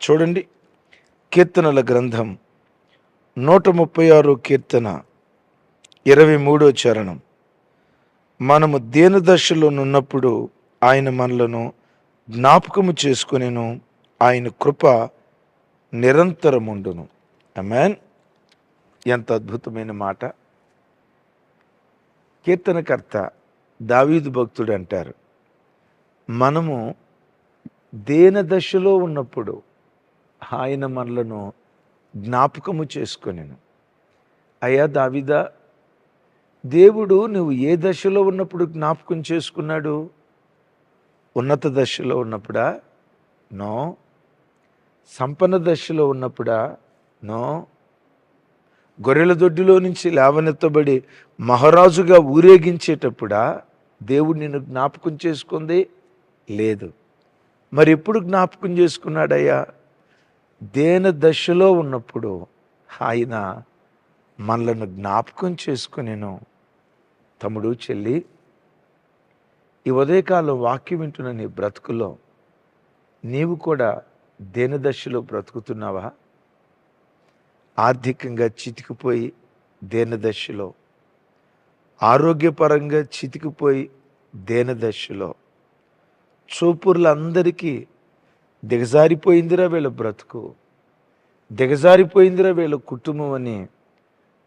చూడండి. కీర్తనల గ్రంథం నూట ముప్పై ఆరు కీర్తన ఇరవై మూడో చరణం. మనము దీనదశలో నున్నప్పుడు ఆయన మనలను జ్ఞాపకము చేసుకునేను ఆయన కృప నిరంతరముండును. అమెన్ ఎంత అద్భుతమైన మాట. కీర్తనకర్త దావీదు భక్తుడు అంటారు మనము దేన దశలో ఉన్నప్పుడు ఆయన మనలను జ్ఞాపకము చేసుకొనిను. అయ్యా దావిదా దేవుడు నువ్వు ఏ దశలో ఉన్నప్పుడు జ్ఞాపకం చేసుకున్నాడు? ఉన్నత దశలో ఉన్నప్పుడా? నో. సంపన్న దశలో ఉన్నప్పుడా? నో. గొర్రెల దొడ్డిలో నుంచి లేవనెత్తబడి మహారాజుగా ఊరేగించేటప్పుడా దేవుడు నిన్ను జ్ఞాపకం చేసుకుంది? లేదు. మరి ఎప్పుడు జ్ఞాపకం చేసుకున్నాడయ్యా? దేన దశలో ఉన్నప్పుడు ఆయన మనలను జ్ఞాపకం చేసుకునేను. తమ్ముడు చెల్లి ఈ ఉదయకాలం వాక్యం వింటున్న నీ బ్రతుకులో నీవు కూడా దేని దశలో బ్రతుకుతున్నావా? ఆర్థికంగా చితికిపోయి దేని దశలో? ఆరోగ్యపరంగా చితికిపోయి దేన దశలో? చూపుర్లందరికీ దిగజారిపోయిందిరా వీళ్ళ బ్రతుకు. దిగజారిపోయిందిరా వీళ్ళ కుటుంబం అని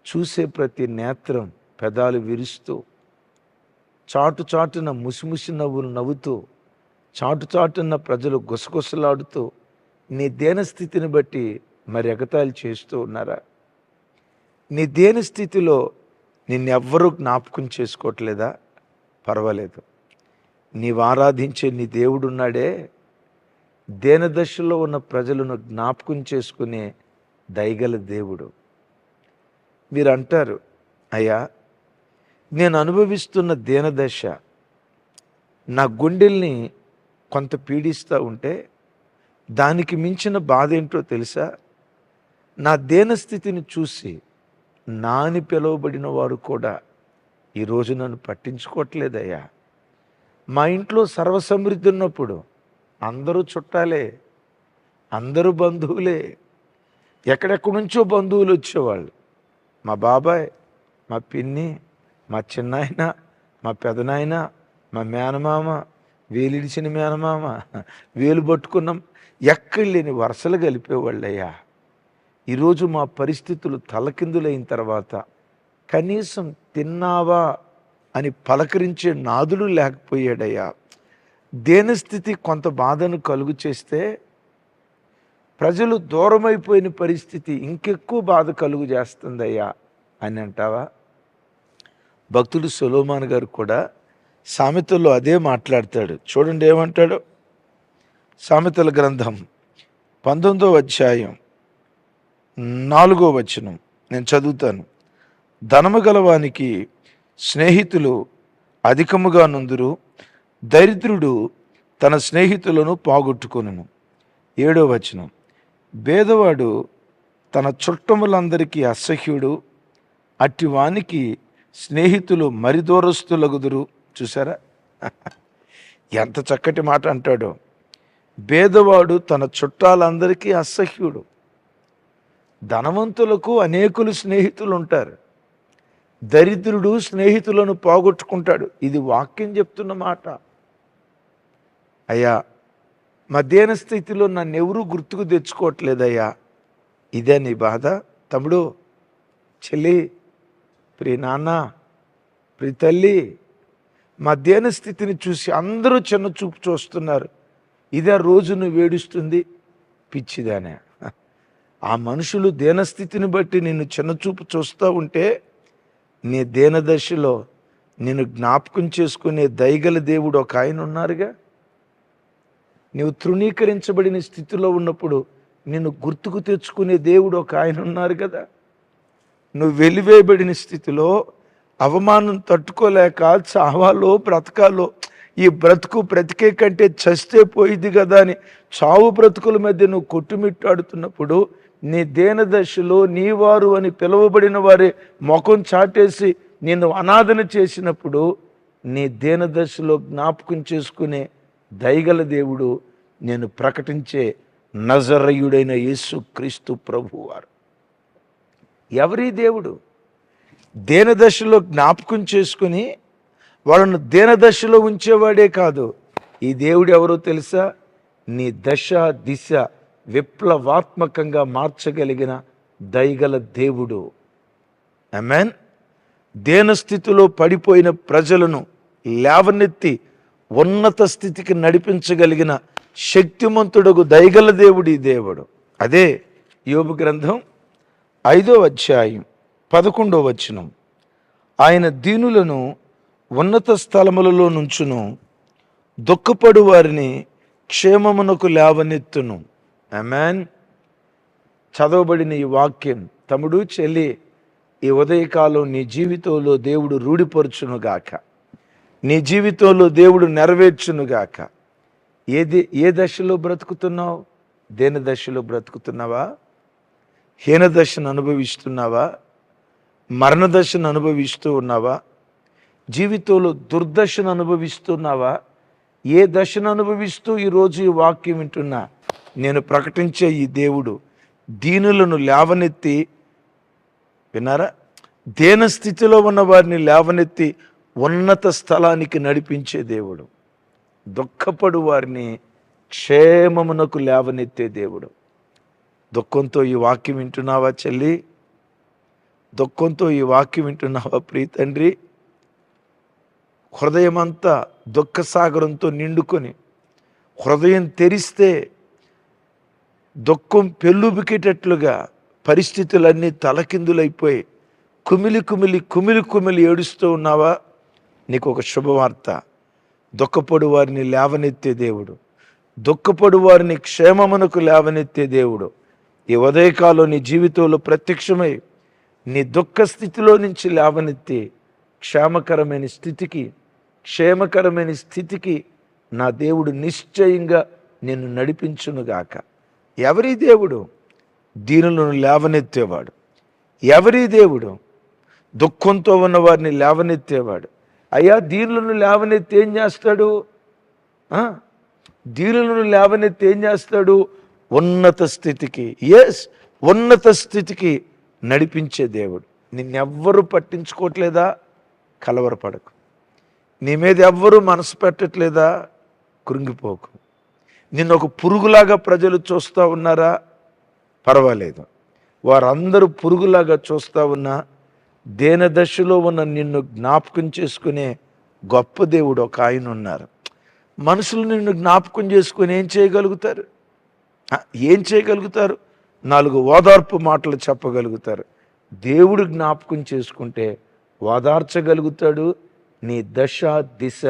చూసే ప్రతి నేత్రం పెదాలు విరుస్తూ చాటు చాటున ముసిముసి నవ్వులు నవ్వుతూ చాటు చాటున ప్రజలు గుసగుసలాడుతూ నీ దేన స్థితిని బట్టి మరి ఎగతాళి చేస్తూ ఉన్నారా? నీ దేని స్థితిలో నిన్నెవ్వరూ జ్ఞాపకం చేసుకోవట్లేదా? పర్వాలేదు. నీవు ఆరాధించే నీ దేవుడున్నాడే. దేనదశలో ఉన్న ప్రజలను జ్ఞాపకం చేసుకునే దయగల దేవుడు. మీరు అంటారు అయ్యా నేను అనుభవిస్తున్న దేనదశ నా గుండెల్ని కొంత పీడిస్తూ ఉంటే దానికి మించిన బాధ ఏంటో తెలుసా? నా దేనస్థితిని చూసి నాని పిలువబడిన వారు కూడా ఈరోజు నన్ను పట్టించుకోవట్లేదయ్యా. మా ఇంట్లో సర్వసమృద్ధి ఉన్నప్పుడు అందరూ చుట్టాలే అందరూ బంధువులే. ఎక్కడెక్కడి నుంచో బంధువులు వచ్చేవాళ్ళు. మా బాబాయ్ మా పిన్ని మా చిన్నాయన మా పెదనాయన మా మేనమామ వేలిడిచిన మేనమామ వేలు పట్టుకున్నాం. ఎక్కడ లేని వరుసలు కలిపేవాళ్ళయ్యా. ఈరోజు మా పరిస్థితులు తలకిందులైన తర్వాత కనీసం తిన్నావా అని పలకరించే నాదులు లేకపోయాడయ్యా. దేని స్థితి కొంత బాధను కలుగు చేస్తే ప్రజలు దూరమైపోయిన పరిస్థితి ఇంకెక్కువ బాధ కలుగు చేస్తుందయ్యా అని అంటావా? భక్తుడు సులోమాన్ గారు కూడా సామెతల్లో అదే మాట్లాడతాడు. చూడండి ఏమంటాడు? సామెతల గ్రంథం పంతొమ్మిదో అధ్యాయం నాలుగో వచనం. నేను చదువుతాను. ధనము గలవానికి స్నేహితులు అధికముగా నుందురు దరిద్రుడు తన స్నేహితులను పోగొట్టుకొనును. ఏడో వచనం. భేదవాడు తన చుట్టములందరికీ అసహ్యుడు అట్టివానికి స్నేహితులు మరిదూరస్తులగుదురు. చూసారా ఎంత చక్కటి మాట అంటాడో. భేదవాడు తన చుట్టాలందరికీ అసహ్యుడు. ధనవంతులకు అనేకులు స్నేహితులు ఉంటారు దరిద్రుడు స్నేహితులను పోగొట్టుకుంటాడు. ఇది వాక్యం చెప్తున్న మాట. అయ్యా మధ్యాహ్న స్థితిలో నన్ను ఎవరూ గుర్తుకు తెచ్చుకోవట్లేదయ్యా. ఇదే నీ బాధ? తమ్ముడు చెల్లి ప్రియ నాన్న ప్రియ తల్లి మధ్యాహ్న స్థితిని చూసి అందరూ చిన్న చూపు చూస్తున్నారు. ఇదే రోజును వేడుస్తుంది పిచ్చిదానే. ఆ మనుషులు దేనస్థితిని బట్టి నిన్ను చిన్నచూపు చూస్తూ ఉంటే నీ దేనదశలో నిన్ను జ్ఞాపకం చేసుకునే దయగల దేవుడు ఒక ఆయన ఉన్నారుగా? నీవు తృణీకరించబడిన స్థితిలో ఉన్నప్పుడు నిన్ను గుర్తుకు తెచ్చుకునే దేవుడు ఒక ఆయన ఉన్నారు కదా. నువ్వు వెలివేయబడిన స్థితిలో అవమానం తట్టుకోలేక చావాలో బ్రతకాలో ఈ బ్రతుకు బ్రతికే కంటే చస్తే పోయిద్ది కదా అని చావు బ్రతుకుల మధ్య నువ్వు కొట్టుమిట్టాడుతున్నప్పుడు నీ దేనదశలో నీ వారు అని పిలువబడిన వారి ముఖం చాటేసి నిన్ను అనాథన చేసినప్పుడు నీ దేనదశలో జ్ఞాపకం చేసుకునే దయగల దేవుడు నేను ప్రకటించే నజరయుడైన యేసు క్రీస్తు ప్రభువారు ఎవరి దేవుడు దేనదశలో జ్ఞాపకం చేసుకుని వాళ్ళను దేనదశలో ఉంచేవాడే కాదు. ఈ దేవుడు ఎవరో తెలుసా? నీ దశ దిశ విప్లవాత్మకంగా మార్చగలిగిన దయగల దేవుడు. అమెన్ దేన స్థితిలో పడిపోయిన ప్రజలను లేవనెత్తి ఉన్నత స్థితికి నడిపించగలిగిన శక్తిమంతుడకు దయగల దేవుడి దేవుడు. అదే యోబు గ్రంథం ఐదో అధ్యాయం పదకొండో వచనం. ఆయన దీనులను ఉన్నత స్థలములలో నుంచును దుఃఖపడు వారిని క్షేమమునకు లేవనెత్తును. అమెన్ చదవబడిన ఈ వాక్యం తమ్ముడు చెల్లి ఈ ఉదయకాలం నీ జీవితంలో దేవుడు రూఢిపరచునుగాక. నీ జీవితంలో దేవుడు నెరవేర్చునుగాక. ఏది ఏ దశలో బ్రతుకుతున్నావు? దేని దశలో బ్రతుకుతున్నావా? హీన దశను అనుభవిస్తున్నావా? మరణ దశను అనుభవిస్తూ ఉన్నావా? జీవితంలో దుర్దశను అనుభవిస్తున్నావా? ఏ దశను అనుభవిస్తూ ఈరోజు ఈ వాక్యం వింటున్నా? నేను ప్రకటించే ఈ దేవుడు దీనులను లేవనెత్తి విన్నారా? దేన స్థితిలో ఉన్న వారిని లేవనెత్తి ఉన్నత స్థలానికి నడిపించే దేవుడు. దుఃఖపడు వారిని క్షేమమునకు లేవనెత్తే దేవుడు. దుఃఖంతో ఈ వాక్యం వింటున్నావా చెల్లి? దుఃఖంతో ఈ వాక్యం వింటున్నావా ప్రియ తండ్రి హృదయమంతా దుఃఖసాగరంతో నిండుకొని హృదయం తెరిస్తే దుఃఖం పెళ్ళుబికేటట్లుగా పరిస్థితులన్నీ తలకిందులైపోయి కుమిలి కుమిలి కుమిలి కుమిలి ఏడుస్తూ ఉన్నావా? నీకు ఒక శుభవార్త. దుఃఖపడు వారిని లేవనెత్తే దేవుడు. దుఃఖపడు వారిని క్షేమమునకు లేవనెత్తే దేవుడు. ఈ ఉదయకాలం నీ జీవితంలో ప్రత్యక్షమై నీ దుఃఖ స్థితిలో నుంచి లేవనెత్తి క్షేమకరమైన స్థితికి క్షేమకరమైన స్థితికి నా దేవుడు నిశ్చయంగా నిన్ను నడిపించునుగాక. ఎవరి దేవుడు? దీనులను లేవనెత్తేవాడు. ఎవరి దేవుడు? దుఃఖంతో ఉన్నవారిని లేవనెత్తేవాడు. అయ్యా దీనులను లేవనెత్తి ఏం చేస్తాడు? దీనులను లేవనెత్తి ఏం చేస్తాడు? ఉన్నత స్థితికి ఎస్ ఉన్నత స్థితికి నడిపించే దేవుడు. నిన్నెవ్వరూ పట్టించుకోవట్లేదా? కలవరపడకు. నీ మీద ఎవ్వరూ మనసు పెట్టట్లేదా? కృంగిపోకు. నిన్ను ఒక పురుగులాగా ప్రజలు చూస్తూ ఉన్నారా? పర్వాలేదు. వారందరూ పురుగులాగా చూస్తూ ఉన్నా దేన దశలో ఉన్న నిన్ను జ్ఞాపకం చేసుకునే గొప్ప దేవుడు ఒక ఆయన ఉన్నారు. మనుషులు నిన్ను జ్ఞాపకం చేసుకుని ఏం చేయగలుగుతారు? ఏం చేయగలుగుతారు? నాలుగు ఓదార్పు మాటలు చెప్పగలుగుతారు. దేవుడు జ్ఞాపకం చేసుకుంటే ఓదార్చగలుగుతాడు నీ దశ దిశ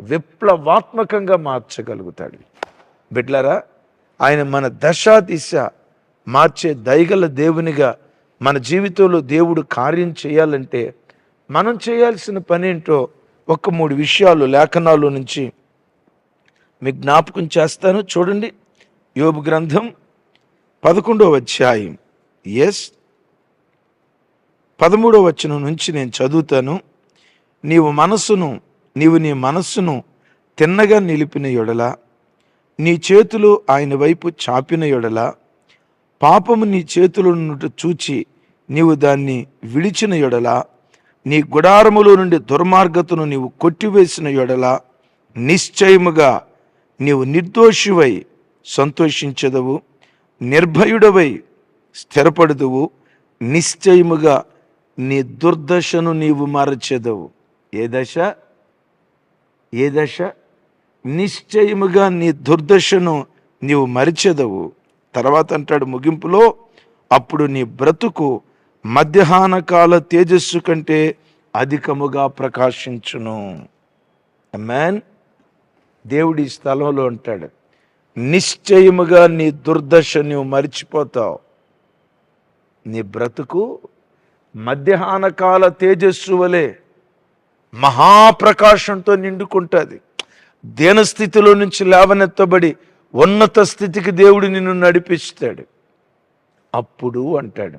విప్లవాత్మకంగా మార్చగలుగుతాడు. బిడ్లరా ఆయన మన దశ దిశ మార్చే దయగల దేవునిగా మన జీవితంలో దేవుడు కార్యం చేయాలంటే మనం చేయాల్సిన పని ఏంటో ఒక మూడు విషయాలు లేఖనాలు నుంచి మీకు జ్ఞాపకం చేస్తాను. చూడండి. యోబు గ్రంథం పదకొండవ అధ్యాయం. ఎస్ పదమూడవ వచనం నుంచి నేను చదువుతాను. నీవు మనస్సును నీవు నీ మనస్సును తిన్నగా నిలిపిన యొడల నీ చేతులు ఆయన వైపు చాపిన యొడల పాపము నీ చేతుల నుండి చూచి నీవు దాన్ని విడిచిన యొడల నీ గుడారములో నుండి దుర్మార్గతను నీవు కొట్టివేసిన యొడల నిశ్చయముగా నీవు నిర్దోషివై సంతోషించదవు నిర్భయుడవై స్థిరపడదువు నిశ్చయముగా నీ దుర్దశను నీవు మరచెదవు. ఏ దశ? ఏ దశ? నిశ్చయముగా నీ దుర్దశను నీవు మరిచెదవు. తర్వాత అంటాడు ముగింపులో అప్పుడు నీ బ్రతుకు మధ్యాహ్న కాల తేజస్సు కంటే అధికముగా ప్రకాశించును. మ్యాన్ దేవుడి స్థలంలో ఉంటాడు నిశ్చయముగా నీ దుర్దశ నువ్వు మరిచిపోతావు. నీ బ్రతుకు మధ్యాహ్న కాల తేజస్సు వలె మహాప్రకాశంతో నిండుకుంటుంది. దేనస్థితిలో నుంచి లేవనెత్తబడి ఉన్నత స్థితికి దేవుడు నిన్ను నడిపిస్తాడు. అప్పుడు అంటాడు.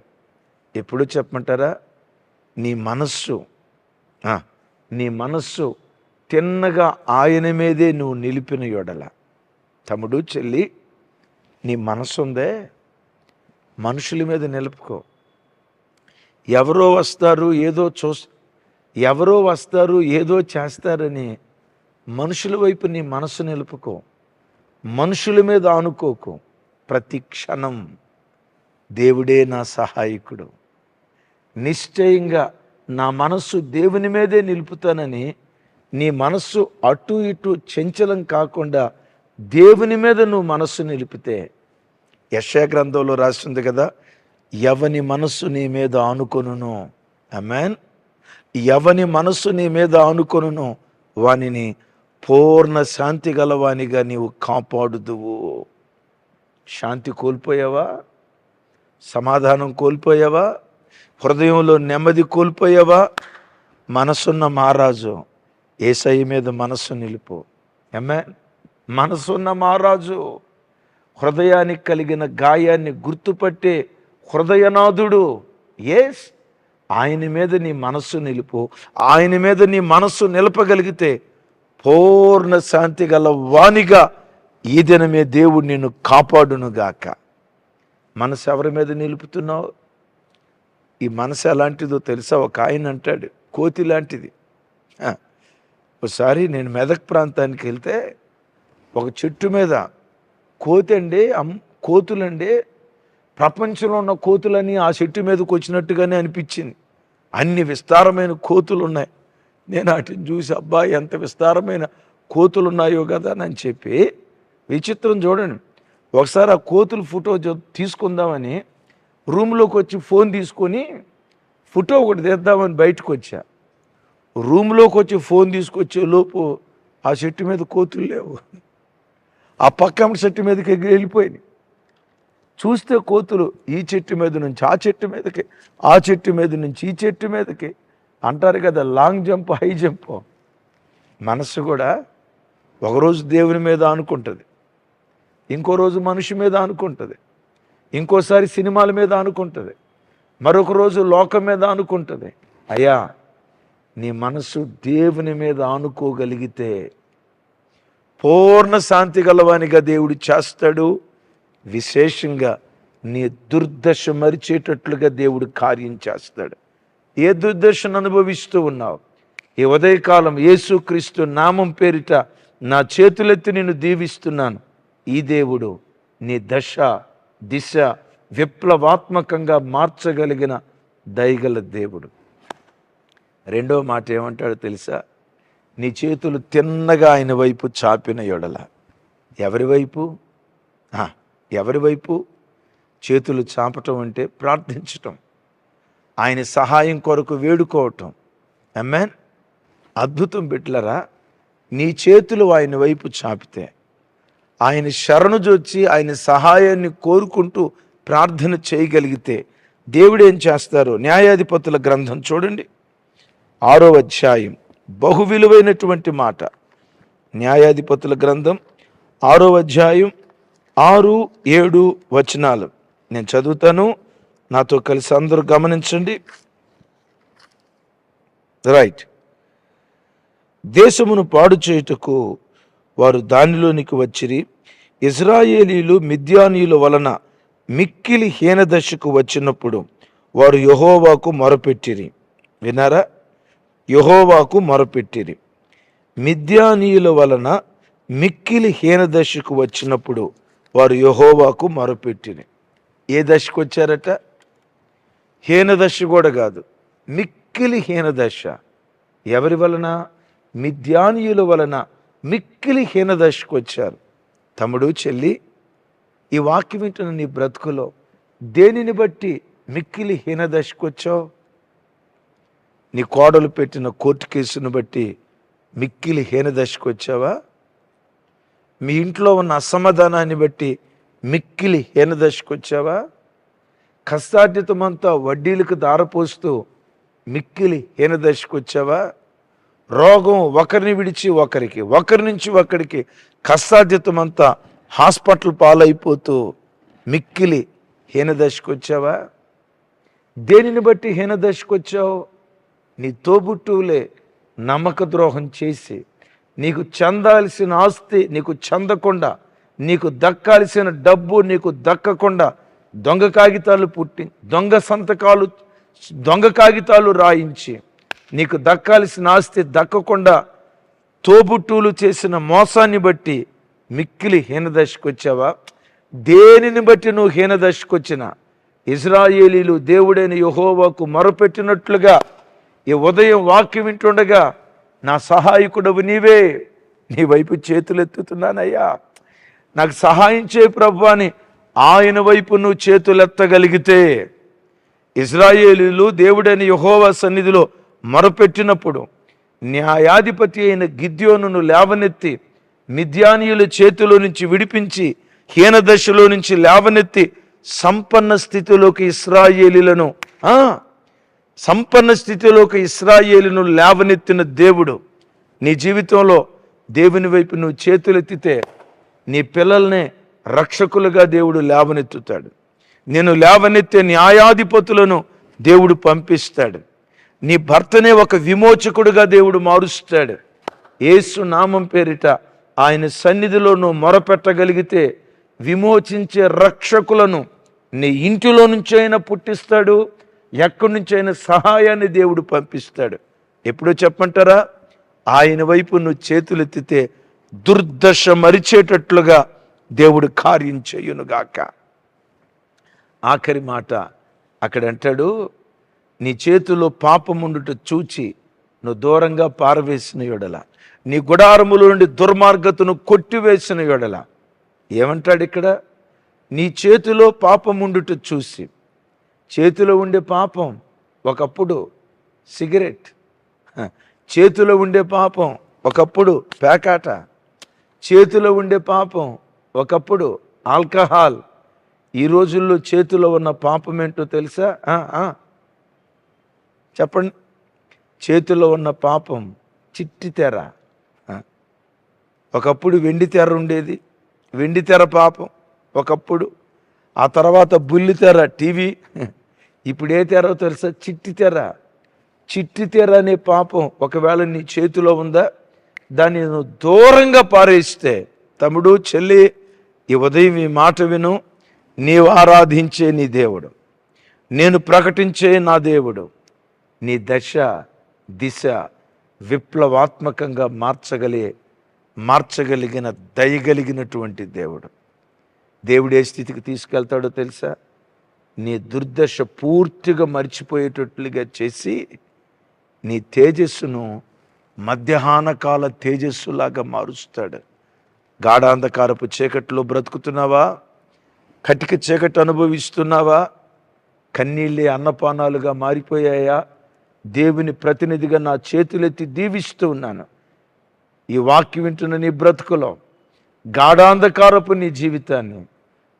ఎప్పుడు చెప్పమంటారా? నీ మనస్సు నీ మనస్సు తిన్నగా ఆయన మీదే నువ్వు నిలిపిన యొడల. తమ్ముడు చెల్లి నీ మనసు ఉందే? మనుషుల మీద నిలుపుకో. ఎవరో వస్తారు ఏదో చూ ఎవరో వస్తారు ఏదో చేస్తారని మనుషుల వైపు నీ మనసు నిలుపుకో. మనుషుల మీద ఆనుకోకు. ప్రతి క్షణం దేవుడే నా సహాయకుడు. నిశ్చయంగా నా మనస్సు దేవుని మీదే నిలుపుతానని నీ మనస్సు అటు ఇటు చంచలం కాకుండా దేవుని మీద నువ్వు మనస్సు నిలిపితే యశా గ్రంథంలో రాసింది కదా ఎవని మనస్సు నీ మీద ఆనుకొనును. అమెన్ ఎవని మనస్సు నీ మీద ఆనుకొనును. వానిని పూర్ణ శాంతి గలవానిగా నీవు కాపాడుదువు. శాంతి కోల్పోయావా? సమాధానం కోల్పోయావా? హృదయంలో నెమ్మది కోల్పోయావా? మనసున్న మహారాజు ఏసయ్య మీద మనస్సు నిలుపు. ఎమ్మె మనసున్న మహారాజు హృదయానికి కలిగిన గాయాన్ని గుర్తుపట్టే హృదయనాథుడు. ఎస్ ఆయన మీద నీ మనస్సు నిలుపు. ఆయన మీద నీ మనస్సు నిలపగలిగితే పూర్ణ శాంతి గల వాణిగా ఈ దినమే దేవుడు నిన్ను కాపాడునుగాక మనసు ఎవరి మీద నిలుపుతున్నావు? ఈ మనసు ఎలాంటిదో తెలుసా? ఒక ఆయన అంటాడు కోతి లాంటిది. ఒకసారి నేను మెదక్ ప్రాంతానికి వెళ్తే ఒక చెట్టు మీద కోతి అండి అమ్ కోతులండి ప్రపంచంలో ఉన్న కోతులని ఆ చెట్టు మీదకి వచ్చినట్టుగానే అనిపించింది. అన్ని విస్తారమైన కోతులు ఉన్నాయి నేను వాటిని చూసి అబ్బా ఎంత విస్తారమైన కోతులు ఉన్నాయో కదా అని చెప్పి విచిత్రం చూడండి. ఒకసారి ఆ కోతుల ఫోటో తీసుకుందామని రూమ్లోకి వచ్చి ఫోన్ తీసుకొని ఫోటో ఒకటి తీద్దామని బయటకు వచ్చా. రూమ్లోకి వచ్చి ఫోన్ తీసుకొచ్చే లోపు ఆ చెట్టు మీద కోతులు లేవు. ఆ పక్క చెట్టు మీదకి ఎగిరి వెళ్ళిపోయినాయి. చూస్తే కోతులు ఈ చెట్టు మీద నుంచి ఆ చెట్టు మీదకి ఆ చెట్టు మీద నుంచి ఈ చెట్టు మీదకి అంటారు కదా లాంగ్ జంప్ హై జంప్ మనస్సు కూడా ఒకరోజు దేవుని మీద అనుకుంటుంది ఇంకో రోజు మనిషి మీద అనుకుంటుంది ఇంకోసారి సినిమాల మీద అనుకుంటుంది మరొక రోజు లోకం మీద అనుకుంటుంది. అయ్యా నీ మనసు దేవుని మీద ఆనుకోగలిగితే పూర్ణ శాంతి గలవానిగా దేవుడు చేస్తాడు. విశేషంగా నీ దుర్దశ మరిచేటట్లుగా దేవుడు కార్యం చేస్తాడు. ఏ దుర్దర్శను అనుభవిస్తూ ఉన్నావు? ఈ ఉదయకాలం యేసుక్రీస్తు నామం పేరిట నా చేతులెత్తి నేను దీవిస్తున్నాను. ఈ దేవుడు నీ దశ దిశ విప్లవాత్మకంగా మార్చగలిగిన దయగల దేవుడు. రెండో మాట ఏమంటాడో తెలుసా? నీ చేతులు తిన్నగా ఆయన వైపు చాపిన ఎడల. ఎవరి వైపు? ఎవరి వైపు? చేతులు చాపటం అంటే ప్రార్థించటం. ఆయన సహాయం కొరకు వేడుకోవటం. అమ్మాన్ అద్భుతం బిడ్లరా నీ చేతులు ఆయన వైపు చాపితే ఆయన శరణు జొచ్చి ఆయన సహాయాన్ని కోరుకుంటూ ప్రార్థన చేయగలిగితే దేవుడు ఏం చేస్తారు న్యాయాధిపతుల గ్రంథం చూడండి. ఆరో అధ్యాయం బహు విలువైనటువంటి మాట. న్యాయాధిపతుల గ్రంథం ఆరో అధ్యాయం ఆరు ఏడు వచనాలు. నేను చదువుతాను. నాతో కలిసి అందరూ గమనించండి. రైట్ దేశమును పాడు చేయుటకు వారు దానిలోనికి వచ్చిరి. ఇజ్రాయేలీలు మిద్యానీయుల వలన మిక్కిలి హీనదశకు వచ్చినప్పుడు వారు యహోవాకు మొరపెట్టిరి. వినారా యహోవాకు మొరపెట్టిరి. మిద్యానీయుల వలన మిక్కిలి హీనదశకు వచ్చినప్పుడు వారు యహోవాకు మొరపెట్టిరి. ఏ దశకు వచ్చారట? హీనదశ కూడా కాదు. మిక్కిలి హీనదశ. ఎవరి వలన? మిద్యానీయుల వలన మిక్కిలి హీనదశకు వచ్చారు. తమ్ముడు చెల్లి ఈ వాక్యం వింటున్న నీ బ్రతుకులో దేనిని బట్టి మిక్కిలి హీనదశకు వచ్చావు? నీ కోడలు పెట్టిన కోర్టు కేసును బట్టి మిక్కిలి హీనదశకు వచ్చావా? మీ ఇంట్లో ఉన్న అసమాధానాన్ని బట్టి మిక్కిలి హీనదశకు వచ్చావా? కష్టార్జితమంతా వడ్డీలకు దారపోస్తూ మిక్కిలి హీనదశకు వచ్చావా? రోగం ఒకరిని విడిచి ఒకరికి ఒకరి నుంచి ఒకరికి కష్టార్జితమంతా హాస్పిటల్ పాలైపోతూ మిక్కిలి హీనదశకు వచ్చావా? దేనిని బట్టి హీనదశకు వచ్చావు? నీ తోబుట్టువులే నమ్మక ద్రోహం చేసి నీకు చెందాల్సిన ఆస్తి నీకు చెందకుండా నీకు దక్కాల్సిన డబ్బు నీకు దక్కకుండా దొంగ కాగితాలు పుట్టి దొంగ సంతకాలు దొంగ కాగితాలు రాయించి నీకు దక్కాల్సిన ఆస్తి దక్కకుండా తోబుట్టులు చేసిన మోసాన్ని బట్టి మిక్కిలి హీనదశకు వచ్చావా దేనిని బట్టి నువ్వు హీనదశకు వచ్చిన ఇజ్రాయేలీలు దేవుడైన యహోవాకు మొరపెట్టినట్లుగా ఈ ఉదయం వాక్యం వింటుండగా నా సహాయకుడవు నీవే నీ వైపు చేతులు ఎత్తుతున్నానయ్యా నాకు సహాయం చేయి ప్రభు అని ఆయన వైపు నువ్వు చేతులెత్తగలిగితే ఇజ్రాయేలీలు దేవుడైన యహోవా సన్నిధిలో మొరపెట్టినప్పుడు న్యాయాధిపతి అయిన గిద్యోనును లేవనెత్తి మిద్యానీయుల చేతిలో నుంచి విడిపించి హీన దశలో నుంచి లేవనెత్తి సంపన్న స్థితిలోకి ఇస్రాయేలీలను సంపన్న స్థితిలోకి ఇస్రాయేలీను లేవనెత్తిన దేవుడు నీ జీవితంలో దేవుని వైపు నువ్వు చేతులెత్తితే నీ పిల్లల్ని రక్షకులుగా దేవుడు లేవనెత్తుతాడు. నేను లేవనెత్తే న్యాయాధిపతులను దేవుడు పంపిస్తాడు. నీ భర్తనే ఒక విమోచకుడుగా దేవుడు మారుస్తాడు. ఏసు నామం పేరిట ఆయన సన్నిధిలో నువ్వు మొరపెట్టగలిగితే విమోచించే రక్షకులను నీ ఇంటిలో నుంచి అయినా పుట్టిస్తాడు. ఎక్కడి నుంచైనా అయినా సహాయాన్ని దేవుడు పంపిస్తాడు. ఎప్పుడో చెప్పంటారా ఆయన వైపు నువ్వు చేతులెత్తితే దుర్దశ మరిచేటట్లుగా దేవుడు కార్యం చేయునుగాక ఆఖరి మాట అక్కడ అంటాడు నీ చేతిలో పాపముండుట చూచి నువ్వు దూరంగా పారవేసిన యొడల నీ గుడారముల నుండి దుర్మార్గతను కొట్టివేసిన యొడల. ఏమంటాడు ఇక్కడ? నీ చేతిలో పాపముండుట చూసి. చేతిలో ఉండే పాపం ఒకప్పుడు సిగరెట్. చేతిలో ఉండే పాపం ఒకప్పుడు పేకాట. చేతిలో ఉండే పాపం ఒకప్పుడు ఆల్కహాల్ ఈ రోజుల్లో చేతిలో ఉన్న పాపం ఏంటో తెలుసా చెప్పండి. చేతిలో ఉన్న పాపం చిట్టి తెర. ఒకప్పుడు వెండి తెర ఉండేది. వెండి తెర పాపం ఒకప్పుడు. ఆ తర్వాత బుల్లి తెర టీవీ. ఇప్పుడు ఏ తెరో తెలుసా? చిట్టి తెర. చిట్టి తెర అనే పాపం ఒకవేళ నీ చేతిలో ఉందా? దాన్ని నువ్వు దూరంగా పారేస్తే తమ్ముడు చెల్లి ఈ ఉదయం ఈ మాట విను నీవు ఆరాధించే నీ దేవుడు. నేను ప్రకటించే నా దేవుడు. నీ దశ దిశ విప్లవాత్మకంగా మార్చగలిగే మార్చగలిగిన దయగలిగినటువంటి దేవుడు. దేవుడు ఏ స్థితికి తీసుకెళ్తాడో తెలుసా? నీ దుర్దశ పూర్తిగా మర్చిపోయేటట్లుగా చేసి నీ తేజస్సును మధ్యాహ్న కాల తేజస్సులాగా మారుస్తాడు. గాఢాంధకారపు చీకట్లో బ్రతుకుతున్నావా? కటిక చీకటి అనుభవిస్తున్నావా? కన్నీళ్ళే అన్నపానాలుగా మారిపోయాయా? దేవుని ప్రతినిధిగా నా చేతులెత్తి దీవిస్తూ ఉన్నాను. ఈ వాక్యం వింటున్న నీ బ్రతుకులో గాఢాంధకారపు నీ జీవితాన్ని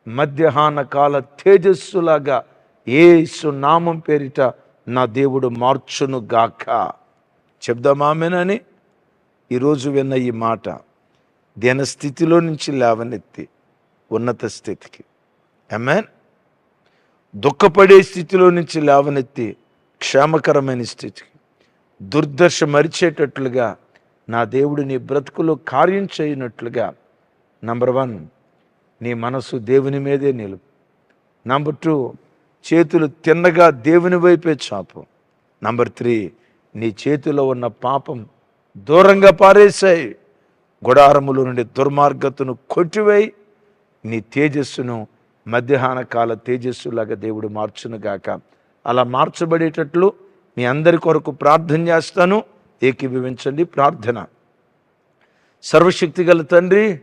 మధ్యాహ్న కాల తేజస్సులాగా ఏసు నామం పేరిట నా దేవుడు మార్చును గాక చెప్దామామేనని ఈరోజు విన్న ఈ మాట. ధ్యాన స్థితిలో నుంచి లేవనెత్తి ఉన్నత స్థితికి. అమెన్ దుఃఖపడే స్థితిలో నుంచి లేవనెత్తి క్షేమకరమైన స్థితికి. దుర్దర్శ మరిచేటట్లుగా నా దేవుడు నీ బ్రతుకులో కార్యం చేయనట్లుగా. నంబర్ వన్ నీ మనసు దేవుని మీదే నిలుపు. నంబర్ టూ చేతులు తిన్నగా దేవుని వైపే చాపు. నంబర్ త్రీ నీ చేతిలో ఉన్న పాపం దూరంగా పారేశాయి. గుడారముల నుండి దుర్మార్గతను కొట్టివేయి. నీ తేజస్సును మధ్యాహ్న కాల తేజస్సులాగా దేవుడు మార్చునుగాక అలా మార్చబడేటట్లు మీ అందరి కొరకు ప్రార్థన చేస్తాను. ఏకీభవించండి ప్రార్థన. సర్వశక్తి గల తండ్రి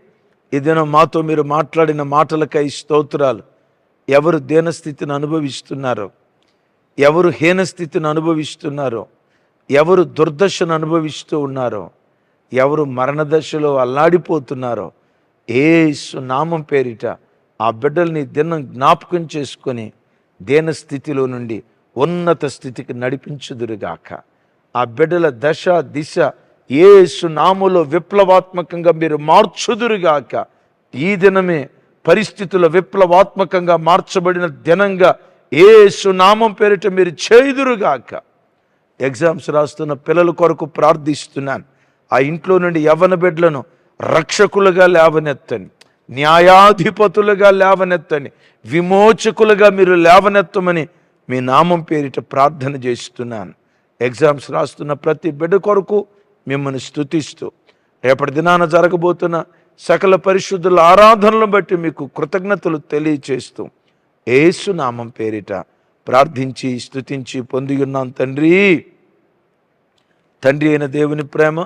ఇదేనో మాతో మీరు మాట్లాడిన మాటలకై స్తోత్రాలు. ఎవరు దేనస్థితిని అనుభవిస్తున్నారో ఎవరు హీనస్థితిని అనుభవిస్తున్నారో ఎవరు దుర్దశను అనుభవిస్తూ ఉన్నారో ఎవరు మరణదశలో అల్లాడిపోతున్నారో ఏ నామం పేరిట ఆ బిడ్డల్ని దినం జ్ఞాపకం చేసుకొని దేన స్థితిలో నుండి ఉన్నత స్థితికి నడిపించుదురుగాక. ఆ బిడ్డల దశ దిశ ఏసు నాములో విప్లవాత్మకంగా మీరు మార్చుదురుగాక. ఈ దినమే పరిస్థితుల విప్లవాత్మకంగా మార్చబడిన దినంగా ఏ నామం పేరిట మీరు చేయుదురుగాక. ఎగ్జామ్స్ రాస్తున్న పిల్లల కొరకు ప్రార్థిస్తున్నాను. ఆ ఇంట్లో నుండి యవ్వన బిడ్డలను రక్షకులుగా లేవనెత్తండి. న్యాయాధిపతులుగా లేవనెత్తని విమోచకులుగా మీరు లేవనెత్తమని మీ నామం పేరిట ప్రార్థన చేస్తున్నాను. ఎగ్జామ్స్ రాస్తున్న ప్రతి బిడ్డ కొరకు మిమ్మల్ని స్థుతిస్తూ రేపటి దినాన జరగబోతున్న సకల పరిశుద్ధుల ఆరాధనలను బట్టి మీకు కృతజ్ఞతలు తెలియచేస్తూ ఏసు నామం పేరిట ప్రార్థించి స్థుతించి పొంది తండ్రి. తండ్రి అయిన దేవుని ప్రేమ